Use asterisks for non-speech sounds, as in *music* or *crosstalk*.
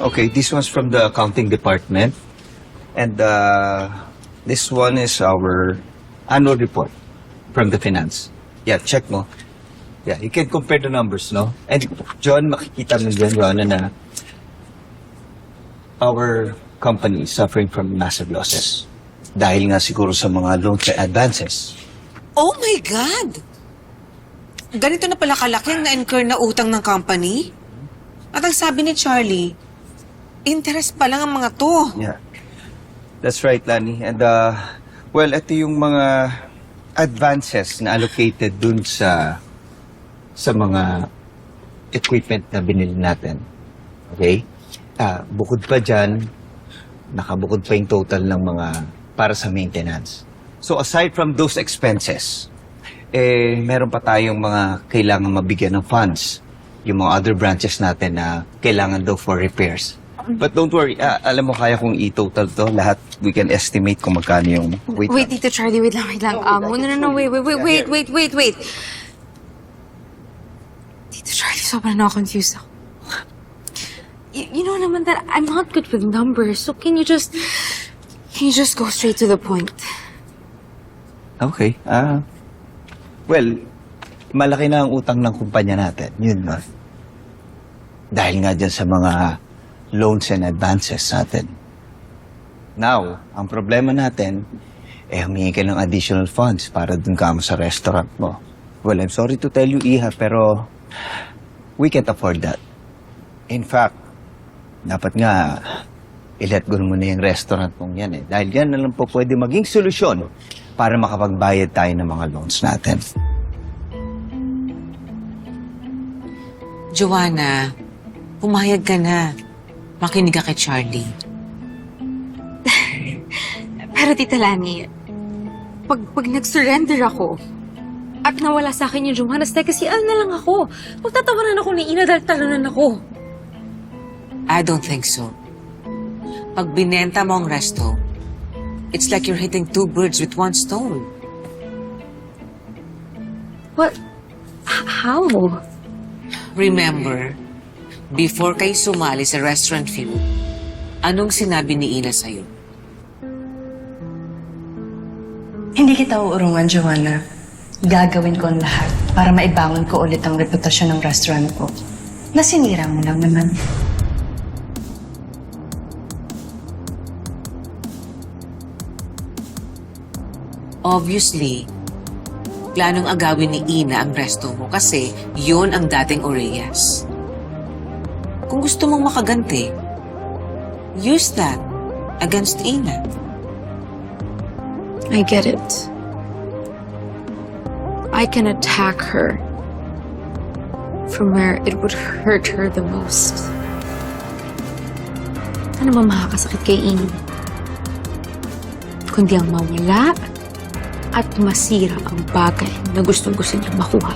Okay, this one's from the accounting department. And uh, this one is our annual report from the finance. Yeah, check mo. Yeah, you can compare the numbers, no? And John, makikita mo dyan, John, na our company is suffering from massive losses. Dahil nga siguro sa mga loans and advances. Oh my God! Ganito na pala kalaki ang na-incur na utang ng company? At ang sabi ni Charlie, interest pa lang ang mga to. Yeah. That's right, Lani. And, uh, well, ito yung mga advances na allocated dun sa sa mga equipment na binili natin. Okay? Ah, bukod pa dyan, nakabukod pa yung total ng mga para sa maintenance. So aside from those expenses, eh, meron pa tayong mga kailangan mabigyan ng funds. Yung mga other branches natin na kailangan daw for repairs. But don't worry, ah, alam mo kaya kung i-total to, lahat we can estimate kung magkano yung... Wait, lang. Tito Charlie, wait lang, wait lang. Um, no, no, no, wait, wait, wait, wait, wait, wait, wait. Tito Charlie, sobrang na-confused ako. You, you know naman that I'm not good with numbers, so can you just, can you just go straight to the point? Okay. Ah, well, malaki na ang utang ng kumpanya natin. Yun na. Dahil nga dyan sa mga loans and advances natin. Now, ang problema natin, eh humingi ka ng additional funds para dun ka mo sa restaurant mo. Well, I'm sorry to tell you, Iha, pero we can't afford that. In fact, dapat nga i-let go mo na yung restaurant mong yan eh. Dahil yan na lang po pwede maging solusyon para makapagbayad tayo ng mga loans natin. Joanna, pumayag ka na. Makinig ka kay Charlie. *laughs* Pero Tita Lani, pag, pag nag-surrender ako, at nawala sa akin yung Johannes, kasi ano na lang ako. Magtatawanan ako ni Ina dahil talunan ako. I don't think so. Pag binenta mo ang resto, it's like you're hitting two birds with one stone. What? H- how? Remember, before kayo sumali sa restaurant view, anong sinabi ni Ina sa'yo? Hindi kita uurungan, Joanna. Gagawin ko ang lahat para maibangon ko ulit ang reputasyon ng restaurant ko. Nasinira mo lang naman. Obviously, planong agawin ni Ina ang resto mo kasi yun ang dating Oreyas. Kung gusto mong makaganti, use that against Ina. I get it. I can attack her from where it would hurt her the most. Ano ba makakasakit kay Amy? Kundi ang mawala at masira ang bagay na gustong gusto niyang makuha.